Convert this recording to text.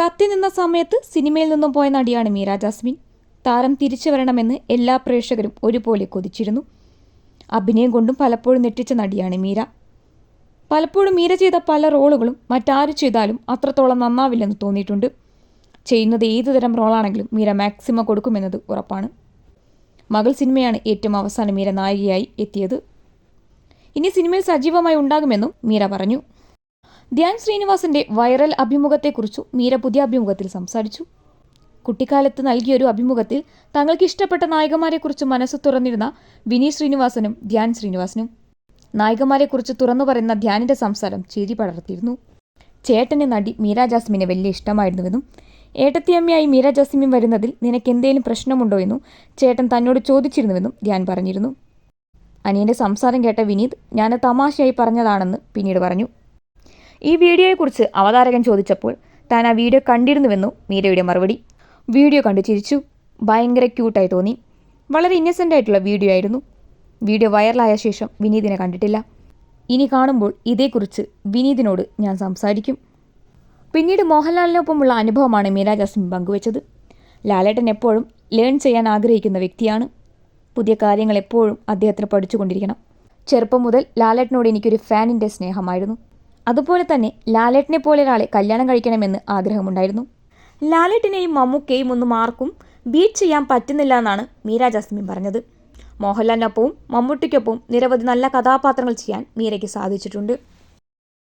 കത്തി നിന്ന സമയത്ത് സിനിമയിൽ നിന്നും പോയ നടിയാണ് മീര ജാസ്മിൻ. താരം തിരിച്ചു വരണമെന്ന് എല്ലാ പ്രേക്ഷകരും ഒരുപോലെ കൊതിച്ചിരുന്നു. അഭിനയം കൊണ്ടും പലപ്പോഴും നെട്ടിച്ച നടിയാണ് മീര. പലപ്പോഴും മീര ചെയ്ത പല റോളുകളും മറ്റാര് ചെയ്താലും അത്രത്തോളം നന്നാവില്ലെന്ന് തോന്നിയിട്ടുണ്ട്. ചെയ്യുന്നത് ഏതു തരം റോളാണെങ്കിലും മീര മാക്സിമം കൊടുക്കുമെന്നത് ഉറപ്പാണ്. മകൾ സിനിമയാണ് ഏറ്റവും അവസാനം മീര നായികയായി എത്തിയത്. ഇനി സിനിമയിൽ സജീവമായി ഉണ്ടാകുമെന്നും മീര പറഞ്ഞു. ധ്യാൻ ശ്രീനിവാസന്റെ വൈറൽ അഭിമുഖത്തെക്കുറിച്ചു മീര പുതിയ അഭിമുഖത്തിൽ സംസാരിച്ചു. കുട്ടിക്കാലത്ത് നൽകിയൊരു അഭിമുഖത്തിൽ തങ്ങൾക്ക് ഇഷ്ടപ്പെട്ട നായകന്മാരെക്കുറിച്ച് മനസ്സ് തുറന്നിരുന്ന വിനീത് ശ്രീനിവാസനും ധ്യാൻ ശ്രീനിവാസനും. നായകന്മാരെക്കുറിച്ച് തുറന്നു പറയുന്ന ധ്യാനിന്റെ സംസാരം ചിരി പടർത്തിയിരുന്നു. ചേട്ടന്റെ നടി മീര ജാസ്മിനെ വലിയ ഇഷ്ടമായിരുന്നുവെന്നും ഏട്ടത്തിയമ്മയായി മീര ജാസ്മിൻ വരുന്നതിൽ നിനക്ക് എന്തെങ്കിലും പ്രശ്നമുണ്ടോ എന്നും ചേട്ടൻ തന്നോട് ചോദിച്ചിരുന്നുവെന്നും ധ്യാൻ പറഞ്ഞിരുന്നു. അനിയന്റെ സംസാരം കേട്ട വിനീത് ഞാൻ തമാശയായി പറഞ്ഞതാണെന്ന് പിന്നീട് പറഞ്ഞു. ഈ വീഡിയോയെക്കുറിച്ച് അവതാരകൻ ചോദിച്ചപ്പോൾ താൻ ആ വീഡിയോ കണ്ടിരുന്നുവെന്നു മീരയുടെ മറുപടി. വീഡിയോ കണ്ടു ചിരിച്ചു. ഭയങ്കര ക്യൂട്ടായി തോന്നി. വളരെ ഇന്നസെന്റ് ആയിട്ടുള്ള വീഡിയോ ആയിരുന്നു. വീഡിയോ വൈറലായ ശേഷം വിനീതിനെ കണ്ടിട്ടില്ല. ഇനി കാണുമ്പോൾ ഇതേക്കുറിച്ച് വിനീതിനോട് ഞാൻ സംസാരിക്കും. പിന്നീട് മോഹൻലാലിനൊപ്പമുള്ള അനുഭവമാണ് മീര ജാസ്മിൻ പങ്കുവച്ചത്. ലാലേട്ടൻ എപ്പോഴും ലേൺ ചെയ്യാൻ ആഗ്രഹിക്കുന്ന വ്യക്തിയാണ്. പുതിയ കാര്യങ്ങൾ എപ്പോഴും അദ്ദേഹത്തിന് പഠിച്ചുകൊണ്ടിരിക്കണം. ചെറുപ്പം മുതൽ ലാലേട്ടനോട് എനിക്കൊരു ഫാനിന്റെ സ്നേഹമായിരുന്നു. അതുപോലെ തന്നെ ലാലേട്ടിനെ പോലെ ഒരാളെ കല്യാണം കഴിക്കണമെന്ന് ആഗ്രഹമുണ്ടായിരുന്നു. ലാലേട്ടിനെയും മമ്മൂക്കയും ഒന്നും ആർക്കും ബീറ്റ് ചെയ്യാൻ പറ്റുന്നില്ല എന്നാണ് മീര ജാസ്മിൻ പറഞ്ഞത്. മോഹൻലാലിനൊപ്പവും മമ്മൂട്ടിക്കൊപ്പവും നിരവധി നല്ല കഥാപാത്രങ്ങൾ ചെയ്യാൻ മീരയ്ക്ക് സാധിച്ചിട്ടുണ്ട്.